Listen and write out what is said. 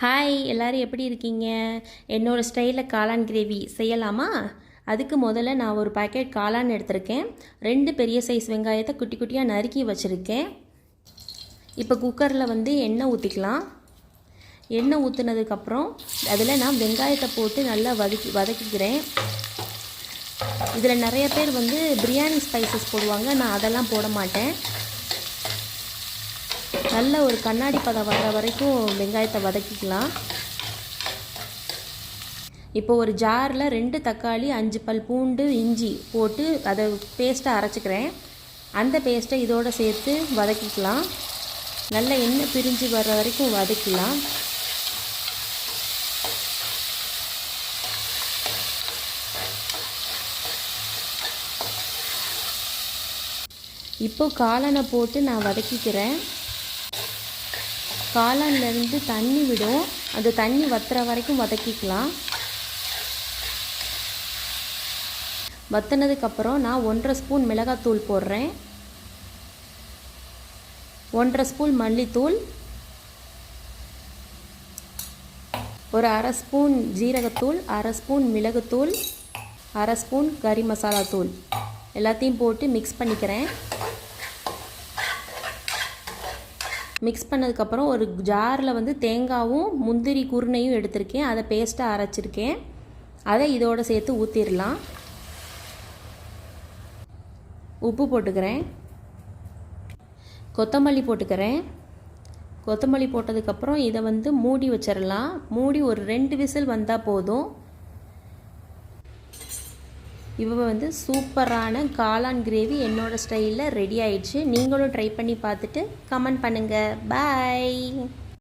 Hi எல்லோரும் எப்படி இருக்கீங்க? என்னோடய ஸ்டைலில் காளான் கிரேவி செய்யலாமா? அதுக்கு முதல்ல நான் ஒரு பாக்கெட் காளான் எடுத்திருக்கேன். ரெண்டு பெரிய சைஸ் வெங்காயத்தை குட்டி குட்டியாக நறுக்கி வச்சுருக்கேன். இப்போ குக்கரில் வந்து எண்ணெய் ஊற்றிக்கலாம் எண்ணெய் ஊற்றுனதுக்கப்புறம் அதில் நான் வெங்காயத்தை போட்டு நல்லா வதக்கி வதக்கிக்கிறேன். இதில் நிறைய பேர் வந்து பிரியாணி ஸ்பைசஸ் போடுவாங்க. நான் அதெல்லாம் போட மாட்டேன். நல்ல ஒரு கண்ணாடி பதம் வர்ற வரைக்கும் வெங்காயத்தை வதக்கிக்கலாம். இப்போ ஒரு ஜாரில் ரெண்டு தக்காளி அஞ்சு பல் பூண்டு இஞ்சி போட்டு அதை பேஸ்ட்டை அரைச்சிக்கிறேன். அந்த பேஸ்ட்டை இதோடு சேர்த்து வதக்கிக்கலாம். நல்ல எண்ணெய் பிரிஞ்சு வர்ற வரைக்கும் வதக்கலாம் இப்போ காளானை போட்டு நான் வதக்கிக்கிறேன். காளான்லேருந்து தண்ணி விடும். அந்த தண்ணி வத்துற வரைக்கும் வதக்கிக்கலாம். வத்தினதுக்கப்புறம் நான் ஒன்றரை ஸ்பூன் மிளகாத்தூள் போடுறேன். ஒன்றரை ஸ்பூன் மல்லித்தூள். ஒரு அரை ஸ்பூன் ஜீரகத்தூள் அரை ஸ்பூன் மிளகுத்தூள் அரை ஸ்பூன் கறி மசாலா தூள். எல்லாத்தையும் போட்டு மிக்ஸ் பண்ணிக்கிறேன். மிக்ஸ் பண்ணதுக்கப்புறம் ஒரு ஜாரில் வந்து தேங்காவும் முந்திரி குருணையும் எடுத்திருக்கேன். அதை பேஸ்ட்டாக அரைச்சிருக்கேன். அதை இதோடு சேர்த்து ஊற்றிடலாம் உப்பு போட்டுக்கிறேன். கொத்தமல்லி போட்டுக்கிறேன். கொத்தமல்லி போட்டதுக்கப்புறம் இதை வந்து மூடி வச்சிடலாம் மூடி ஒரு ரெண்டு விசில் வந்தால் போதும். இவள் வந்து சூப்பரான காளான் கிரேவி என்னோடய ஸ்டைலில் ரெடி ஆயிடுச்சு. நீங்களும் ட்ரை பண்ணி பார்த்துட்டு கமெண்ட் பண்ணுங்கள் பாய்